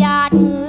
หยาดเหงื่อ